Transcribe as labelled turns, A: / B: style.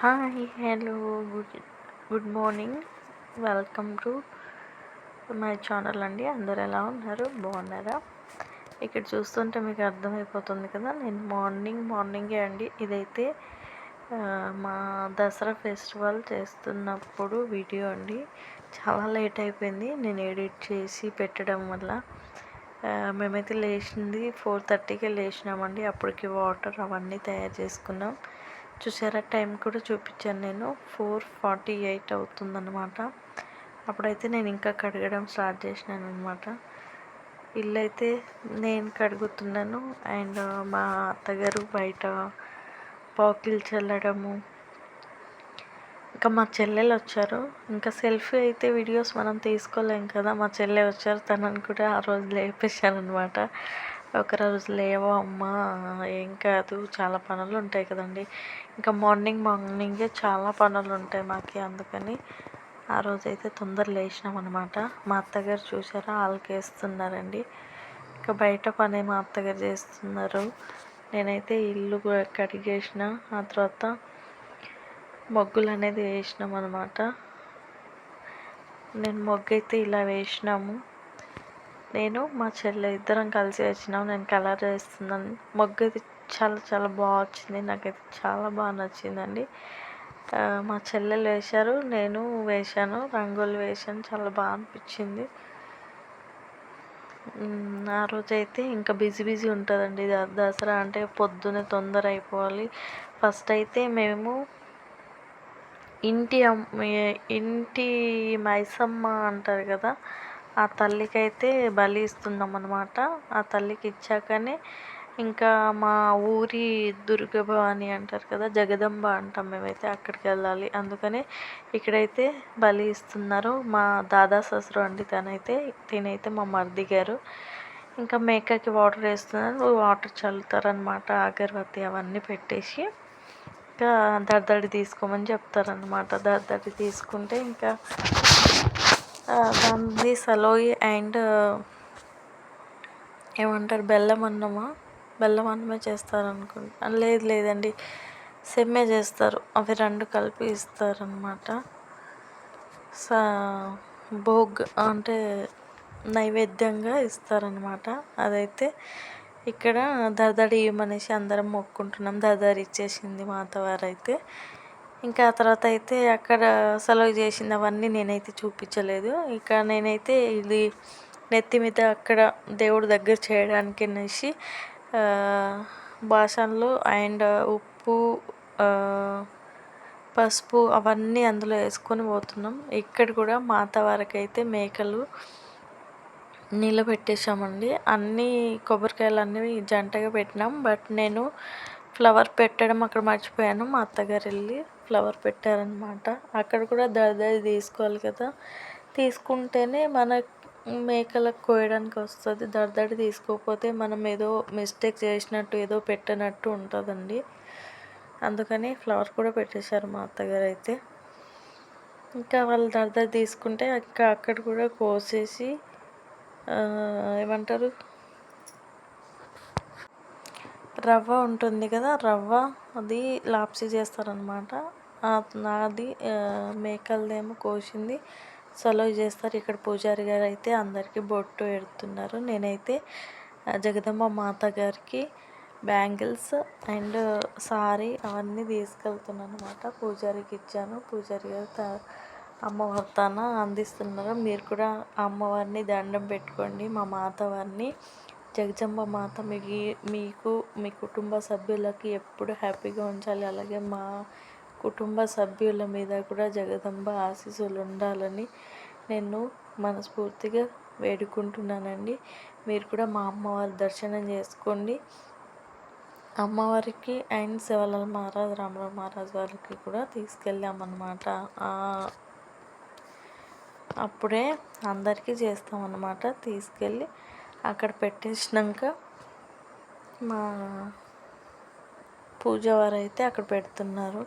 A: Hi hello good good morning welcome to my channel అండి. అందరు ఎలా ఉన్నారు? బాగున్నారా? ఇక్కడ చూస్తుంటే మీకు అర్థమైపోతుంది కదా నేను మార్నింగ్ మార్నింగే అండి. ఇదైతే మా దసరా ఫెస్టివల్ చేస్తున్నప్పుడు వీడియో అండి. చాలా లేట్ అయిపోయింది. నేను ఎడిట్ చేసి పెట్టడం వల్ల మేమైతే లేచింది ఫోర్ థర్టీకే లేచినామండి. అప్పటికి వాటర్ అవన్నీ తయారు చేసుకున్నాం. చూసారా? టైం కూడా చూపించాను నేను. ఫోర్ ఫార్టీ ఎయిట్ అవుతుందన్నమాట. అప్పుడైతే నేను ఇంకా కడగడం స్టార్ట్ చేసినాను అనమాట ఇల్లు అయితే నేను కడుగుతున్నాను. అండ్ మా అత్తగారు బయట పాకిల్ చల్లడము. ఇంకా మా చెల్లెలు వచ్చారు. ఇంకా సెల్ఫీ అయితే వీడియోస్ మనం తీసుకోలేం కదా. మా చెల్లె వచ్చారు. తనని కూడా ఆ రోజు లేపేశాను అనమాట ఒకరోజు లేవా అమ్మా ఏం కాదు చాలా పనులు ఉంటాయి కదండి. ఇంకా మార్నింగ్ మార్నింగే చాలా పనులు ఉంటాయి మాకు అందుకని ఆ రోజైతే తొందర లేచినాం అనమాట మా అత్తగారు చూసారా ఆలకేస్తున్నారండి. ఇంకా బయట పని మా అత్తగారు చేస్తున్నారు. నేనైతే ఇల్లు కడిగేసిన ఆ తర్వాత మొగ్గులు అనేది వేసినాం అనమాట నేను మొగ్గు అయితే ఇలా వేసినాము. నేను మా చెల్లె ఇద్దరం కలిసి వచ్చినాం. నేను కలర్ వేస్తున్నాను. మొగ్గు అయితే చాలా చాలా బాగా వచ్చింది. నాకైతే చాలా బాగా నచ్చిందండి. మా చెల్లెలు వేశారు నేను వేశాను. రంగులు వేశాను. చాలా బాగా అనిపించింది. ఆ రోజైతే ఇంకా బిజీ బిజీ ఉంటుందండి. దసరా అంటే పొద్దునే తొందర అయిపోవాలి. ఫస్ట్ అయితే మేము ఇంటి ఇంటి మైసమ్మ అంటారు కదా ఆ తల్లికైతే బలి ఇస్తున్నాం అనమాట ఆ తల్లికి ఇచ్చాకనే ఇంకా మా ఊరి దుర్గభవాని అంటారు కదా జగదంబ అంటాం మేమైతే అక్కడికి వెళ్ళాలి. అందుకనే ఇక్కడైతే బలి ఇస్తున్నారు. మా దాదా ససురు అండి తనైతే తినైతే మా మరిది గారు. ఇంకా మేకకి వాటర్ వేస్తున్నారు. వాటర్ చల్లుతారనమాట అగరబత్తి అవన్నీ పెట్టేసి. ఇంకా దర్దడి తీసుకోమని చెప్తారనమాట దర్దడి తీసుకుంటే ఇంకా దాన్ని సలోయి అండ్ ఏమంటారు బెల్లం అన్నమా బెల్లం అన్నమే చేస్తారు అనుకుంటా లేదు లేదండి. సెమ్మే చేస్తారు. అవి రెండు కలిపి ఇస్తారనమాట సా భోగ్ అంటే నైవేద్యంగా ఇస్తారనమాట అదైతే ఇక్కడ దర్దడి ఇవ్వమనేసి అందరం మొక్కుంటున్నాం. దర్దడి ఇచ్చేసింది మా అయితే ఇంకా ఆ తర్వాత అయితే అక్కడ సెలవు చేసింది అవన్నీ నేనైతే చూపించలేదు. ఇక నేనైతే ఇది నెత్తి మీద అక్కడ దేవుడి దగ్గర చేయడానికి అనేసి బాసన్లు అండ్ ఉప్పు పసుపు అవన్నీ అందులో వేసుకొని పోతున్నాం. ఇక్కడ కూడా మాత వారికైతే మేకలు నిలబెట్టేసామండి అన్నీ కొబ్బరికాయలు అన్నీ జంటగా పెట్టినాం. బట్ నేను ఫ్లవర్ పెట్టడం అక్కడ మర్చిపోయాను మా అత్తగారు వెళ్ళి. ఫ్లవర్ పెట్టారనమాట. అక్కడ కూడా దడదడి తీసుకోవాలి కదా. తీసుకుంటేనే మన మేకలకు కోయడానికి వస్తుంది. దడదడి తీసుకోకపోతే మనం ఏదో మిస్టేక్ చేసినట్టు ఏదో పెట్టినట్టు ఉంటుందండి. అందుకని ఫ్లవర్ కూడా పెట్టేశారు మా అత్తగారు అయితే. ఇంకా వాళ్ళు దడదడి తీసుకుంటే ఇంకా అక్కడ కూడా కోసేసి ఏమంటారు? రవ్వ ఉంటుంది కదా రవ్వ అది లాప్సీ చేస్తారనమాట. నాది మేకలదేమో కోసింది. సెలవు చేస్తారు. ఇక్కడ పూజారి గారు అయితే అందరికీ బొట్టు పెడుతున్నారు నేనైతే జగదమ్మ మాత గారికి బ్యాంగిల్స్ అండ్ సారీ అవన్నీ తీసుకెళ్తున్నాను అనమాట పూజారికి ఇచ్చాను. పూజారి గారు అమ్మవారి తన అందిస్తున్నారు. మీరు కూడా అమ్మవారిని దండం పెట్టుకోండి. మా మాత వారిని. మాత మీకు మీకు మీ కుటుంబ సభ్యులకి ఎప్పుడు హ్యాపీగా ఉంచాలి. అలాగే మా కుటుంబ సభ్యుల మీద కూడా జగదంబ ఆశీస్సులు ఉండాలని నేను మనస్ఫూర్తిగా వేడుకుంటున్నానండి. మీరు కూడా మా అమ్మవారి దర్శనం చేసుకోండి. అమ్మవారికి అండ్ శివలాల్ మహారాజ్ రామరావు మహారాజ్ వారికి కూడా తీసుకెళ్ళామన్నమాట. అప్పుడే అందరికీ చేస్తామన్నమాట తీసుకెళ్ళి. అక్కడ పెట్టేసినాక మా పూజవారు అయితే అక్కడ పెడుతున్నారు.